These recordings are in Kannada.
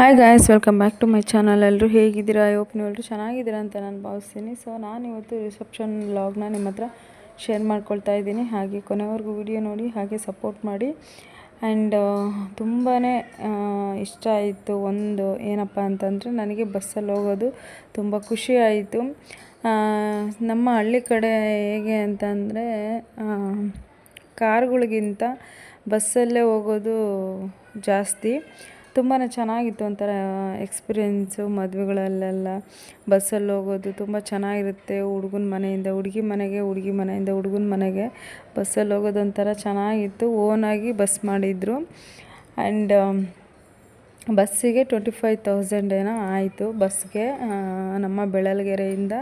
Hi guys welcome back to my channel ಎಲ್ಲರೂ ಹೇಗಿದ್ದೀರಾ? ಐ ಹೋಪ್ ನೀವು ಎಲ್ಲರೂ ಚೆನ್ನಾಗಿದ್ದೀರಾ ಅಂತ ನಾನು ಭಾವಿಸ್ತೀನಿ. ಸೊ ನಾನು ಇವತ್ತು ರಿಸೆಪ್ಷನ್ ವ್ಲಾಗ್ನ ನಿಮ್ಮ ಹತ್ರ ಶೇರ್ ಮಾಡ್ಕೊಳ್ತಾ ಇದ್ದೀನಿ. ಹಾಗೆ ಕೊನೆವರೆಗೂ ವಿಡಿಯೋ ನೋಡಿ, ಹಾಗೆ ಸಪೋರ್ಟ್ ಮಾಡಿ. ಆ್ಯಂಡ್ ತುಂಬಾ ಇಷ್ಟ ಆಯಿತು ಒಂದು ಏನಪ್ಪ ಅಂತಂದರೆ ನನಗೆ ಬಸ್ಸಲ್ಲಿ ಹೋಗೋದು ತುಂಬ ಖುಷಿ ಆಯಿತು. ನಮ್ಮ ಹಳ್ಳಿ ಕಡೆ ಹೇಗೆ ಅಂತಂದರೆ ಕಾರ್ಗಳಿಗಿಂತ ಬಸ್ಸಲ್ಲೇ ಹೋಗೋದು ಜಾಸ್ತಿ. ತುಂಬಾ ಚೆನ್ನಾಗಿತ್ತು ಒಂಥರ ಎಕ್ಸ್ಪೀರಿಯೆನ್ಸು ಮದುವೆಗಳಲ್ಲೆಲ್ಲ ಬಸ್ಸಲ್ಲಿ ಹೋಗೋದು ತುಂಬ ಚೆನ್ನಾಗಿರುತ್ತೆ. ಹುಡುಗನ ಮನೆಯಿಂದ, ಹುಡುಗಿ ಮನೆಗೆ, ಹುಡುಗಿ ಮನೆಯಿಂದ, ಹುಡುಗನ ಮನೆಗೆ ಬಸ್ಸಲ್ಲಿ ಹೋಗೋದು ಒಂಥರ ಚೆನ್ನಾಗಿತ್ತು. ಓನಾಗಿ ಬಸ್ ಮಾಡಿದರು. ಆ್ಯಂಡ್ ಬಸ್ಸಿಗೆ ಟ್ವೆಂಟಿ ಫೈವ್ ತೌಸಂಡ್ ಏನೋ ಆಯಿತು. ಬಸ್ಗೆ ನಮ್ಮ ಬೆಳಲ್ಗೆರೆಯಿಂದ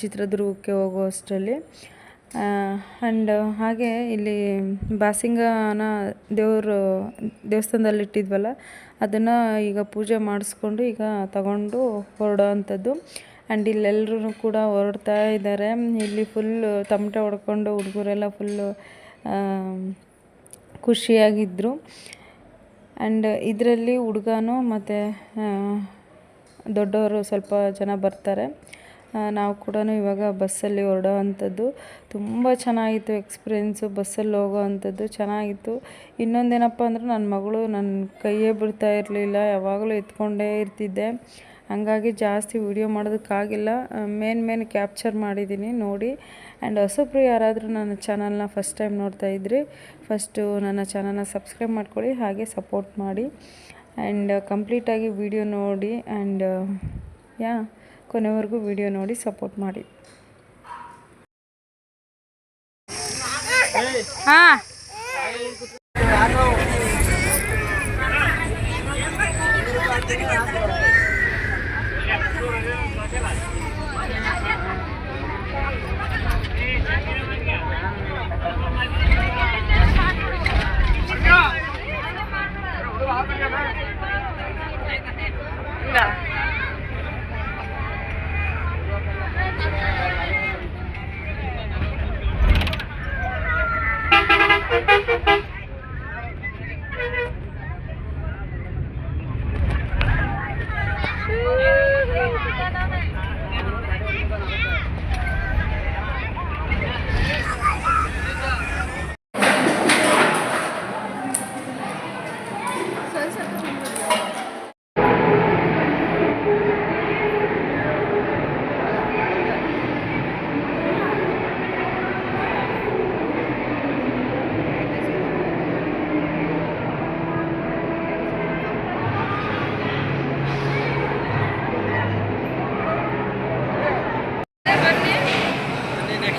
ಚಿತ್ರದುರ್ಗಕ್ಕೆ ಹೋಗೋ ಹೋಗುವಷ್ಟರಲ್ಲಿ ಆ್ಯಂಡ್ ಹಾಗೆ ಇಲ್ಲಿ ಬಾಸಿಂಗನ ದೇವರು ದೇವಸ್ಥಾನದಲ್ಲಿ ಇಟ್ಟಿದ್ವಲ್ಲ ಅದನ್ನು ಈಗ ಪೂಜೆ ಮಾಡಿಸ್ಕೊಂಡು ಈಗ ತಗೊಂಡು ಹೊರಡೋ ಅಂಥದ್ದು ಆ್ಯಂಡ್ ಇಲ್ಲೆಲ್ಲರೂ ಕೂಡ ಹೊರಡ್ತಾ ಇದ್ದಾರೆ ಇಲ್ಲಿ ಫುಲ್ಲು ತಮಟೆ ಹೊಡ್ಕೊಂಡು ಹುಡುಗರೆಲ್ಲ ಫುಲ್ಲು ಖುಷಿಯಾಗಿದ್ದರು ಆ್ಯಂಡ್ ಇದರಲ್ಲಿ ಹುಡುಗನೂ ಮತ್ತು ದೊಡ್ಡವರು ಸ್ವಲ್ಪ ಜನ ಬರ್ತಾರೆ. ನಾವು ಕೂಡ ಇವಾಗ ಬಸ್ಸಲ್ಲಿ ಹೊರಡೋ ಅಂಥದ್ದು ತುಂಬ ಚೆನ್ನಾಗಿತ್ತು ಎಕ್ಸ್ಪೀರಿಯೆನ್ಸು ಬಸ್ಸಲ್ಲಿ ಹೋಗೋ ಅಂಥದ್ದು ಚೆನ್ನಾಗಿತ್ತು ಇನ್ನೊಂದೇನಪ್ಪ ಅಂದರೆ ನನ್ನ ಮಗಳು ನನ್ನ ಕೈಯೇ ಬಿಡ್ತಾ ಇರಲಿಲ್ಲ, ಯಾವಾಗಲೂ ಎತ್ಕೊಂಡೇ ಇರ್ತಿದ್ದೆ. ಹಂಗಾಗಿ ಜಾಸ್ತಿ ವಿಡಿಯೋ ಮಾಡೋದಕ್ಕಾಗಿಲ್ಲ. ಮೇನ್ ಮೇನ್ ಕ್ಯಾಪ್ಚರ್ ಮಾಡಿದ್ದೀನಿ ನೋಡಿ. ಆ್ಯಂಡ್ ಹೊಸಬ್ರು ಯಾರಾದರೂ ನನ್ನ ಚಾನಲ್ನ ಫಸ್ಟ್ ಟೈಮ್ ನೋಡ್ತಾ ಇದ್ರಿ, ಫಸ್ಟು ನನ್ನ ಚಾನಲ್ನ ಸಬ್ಸ್ಕ್ರೈಬ್ ಮಾಡ್ಕೊಳ್ಳಿ, ಹಾಗೆ ಸಪೋರ್ಟ್ ಮಾಡಿ. ಆ್ಯಂಡ್ ಕಂಪ್ಲೀಟಾಗಿ ವಿಡಿಯೋ ನೋಡಿ ಆ್ಯಂಡ್, ಯಾ ಕೊನೆವರೆಗೂ ವಿಡಿಯೋ ನೋಡಿ ಸಪೋರ್ಟ್ ಮಾಡಿ. ಹಾಂ.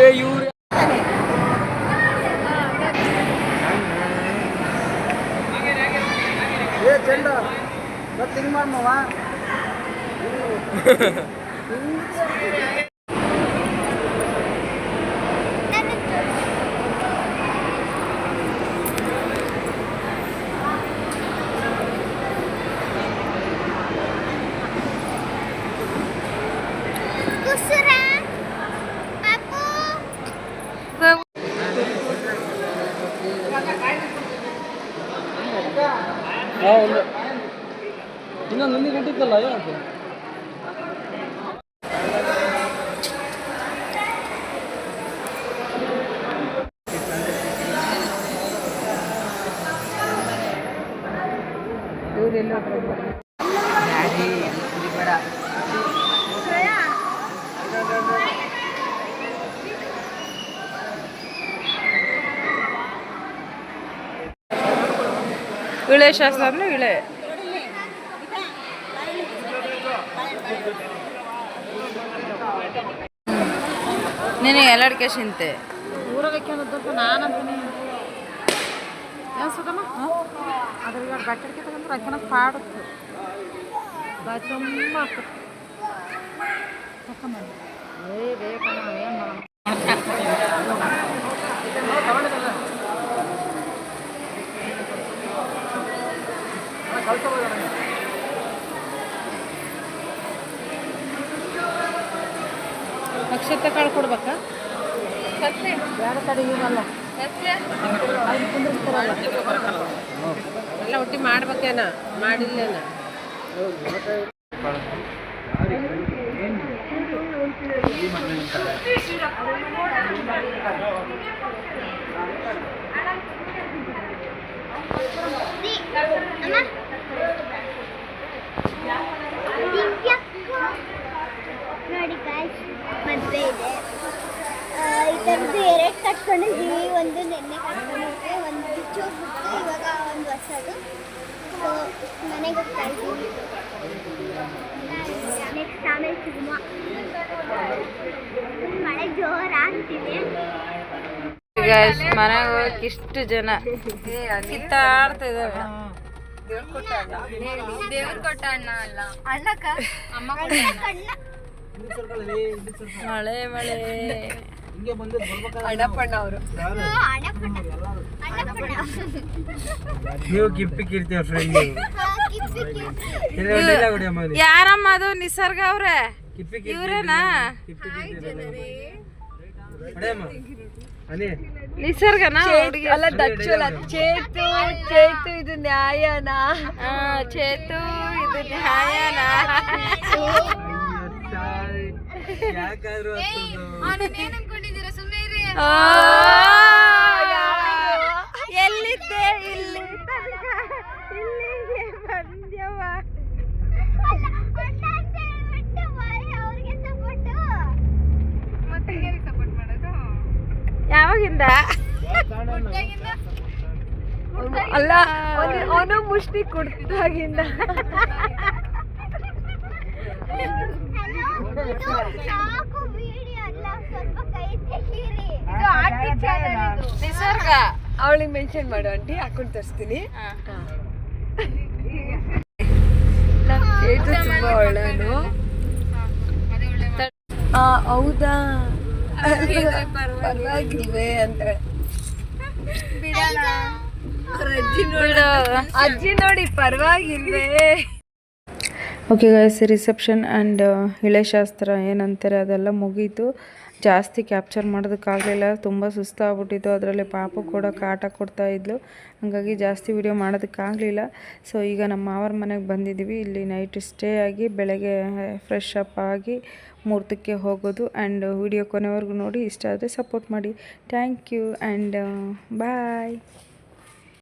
दे यूर ये चंदा बस तीन मार मवा Kusura Vallahi yardım. இளைய சாஸ்திரம்னு இளைய ನಿನಗೆ ಎಲ್ಲಡಿಕೆ ಚಿಂತೆ ಊರಾಗ ನಕ್ಷತ್ರ ಕಾಳು ಕೊಡ್ಬೇಕಾ? ಬೇರೆ ಕಡೆ ಇರಲ್ಲ ಅಲ್ಲಿ? ಕುಂದಿರ್ತಾರಲ್ಲ ಎಲ್ಲ ಒಟ್ಟಿ ಮಾಡ್ಬೇಕೇನ? ಮಾಡಿಲ್ಲೇನ? ನೋಡಿ ಗಾಯ್ಸ್ ಮದುವೆ ಇದೆ ಈ ಥರದ್ದು ಎರಡು ಕಟ್ಕೊಂಡಿದ್ದೀವಿ ಒಂದು ನೆನ್ನೆ ಕಟ್ಕೊಂಡಿದ್ದೆ ಒಂದು ಬಿಚ್ಚೋಗ್ಬಿಟ್ಟು ಇವಾಗ ಒಂದು ಹೊಸದು ಸೊ ಮನೆಗೆ ಹೋಗ್ತಾ ಇದ್ದೀವಿ ನೆಕ್ಸ್ಟ್ ಆಮೇಲೆ ಸಿನಿಮಾ ಮಳೆ ಜೋರಾಗ್ತಿದೆ ಮನೆಗೆ ಹೋಗಕ್ಕೆ ಇಷ್ಟು ಜನ ಕಿತ್ತಾಡ್ತಾ ಇದಾವೆ ಅಣ್ಣ. ಅಲ್ಲ ಮಳೆ ಹಿಂಗೆ ಮಳೆ ಅಣ್ಣಪ್ಪಣ್ಣ ಅವರು. ನೀವು ಕಿರ್ತೀವ ಫ್ರೆಂಡ್. ಯಾರಮ್ಮ ಅದು? ನಿಸರ್ಗ ಅವ್ರೆ. ಇವ್ರೇನಾ? ನಿಸರ್ಗನಾ? ಹುಡುಗಿ. ಅಲ್ಲ ಚೇತು ಚೇತು ಇದು ನ್ಯಾಯನಾ? ಆ, ಚೇತು ಇದು ನ್ಯಾಯನಾ? ಎಲ್ಲಿದ್ದೆ? ಇಲ್ಲಿ ಇಲ್ಲಿಗೆ ಬಂದ್ಯವ ಅಲ್ಲ ಅಣ್ಣ ಅಂತ ಹೇಳ್ಬಿಟ್ಟು ಬಾಯ್ ಅವ್ರಿಗೆ ಸಪೋರ್ಟು ಯಾವಾಗಿಂದ? ಅಲ್ಲ ಅವನು ಮುಷ್ಟಿ ಕುಡ್ದಾಗಿಂದ. ನಿಸರ್ಗ. ಅವಳಿಗೆ ಮೆನ್ಷನ್ ಮಾಡು ಆಂಟಿ ಹಾಕೊಂಡು ತರಿಸ್ತೀನಿ. ಚೇತು ತುಂಬಾ ಹೌದಾ? ಪರವಾಗಿಲ್ವೇ ಅಂತ. ಬಿಡು ಅಜ್ಜಿ ನೋಡಿ ಪರವಾಗಿಲ್ವೇ. ಓಕೆ ಗೈಸ್ ರಿಸೆಪ್ಷನ್ ಆ್ಯಂಡ್ ಇಳೆಶಾಸ್ತ್ರ ಏನಂತಾರೆ ಅದೆಲ್ಲ ಮುಗೀತು. ಜಾಸ್ತಿ ಕ್ಯಾಪ್ಚರ್ ಮಾಡೋದಕ್ಕಾಗಲಿಲ್ಲ ತುಂಬ ಸುಸ್ತಾಗ್ಬಿಟ್ಟಿತ್ತು. ಅದರಲ್ಲಿ ಪಾಪ ಕೂಡ ಕಾಟ ಕೊಡ್ತಾ ಇದ್ಲು. ಹಾಗಾಗಿ ಜಾಸ್ತಿ ವಿಡಿಯೋ ಮಾಡೋದಕ್ಕಾಗಲಿಲ್ಲ ಸೊ ಈಗ ನಮ್ಮ ಮಾವರ ಮನೆಗೆ ಬಂದಿದ್ದೀವಿ. ಇಲ್ಲಿ ನೈಟ್ ಸ್ಟೇ ಆಗಿ, ಬೆಳಗ್ಗೆ ಫ್ರೆಶ್ ಅಪ್ ಆಗಿ ಮುಹೂರ್ತಕ್ಕೆ ಹೋಗೋದು ಆ್ಯಂಡ್ ವಿಡಿಯೋ ಕೊನೆವರೆಗೂ ನೋಡಿ. ಇಷ್ಟ ಆದರೆ ಸಪೋರ್ಟ್ ಮಾಡಿ. Thank you and bye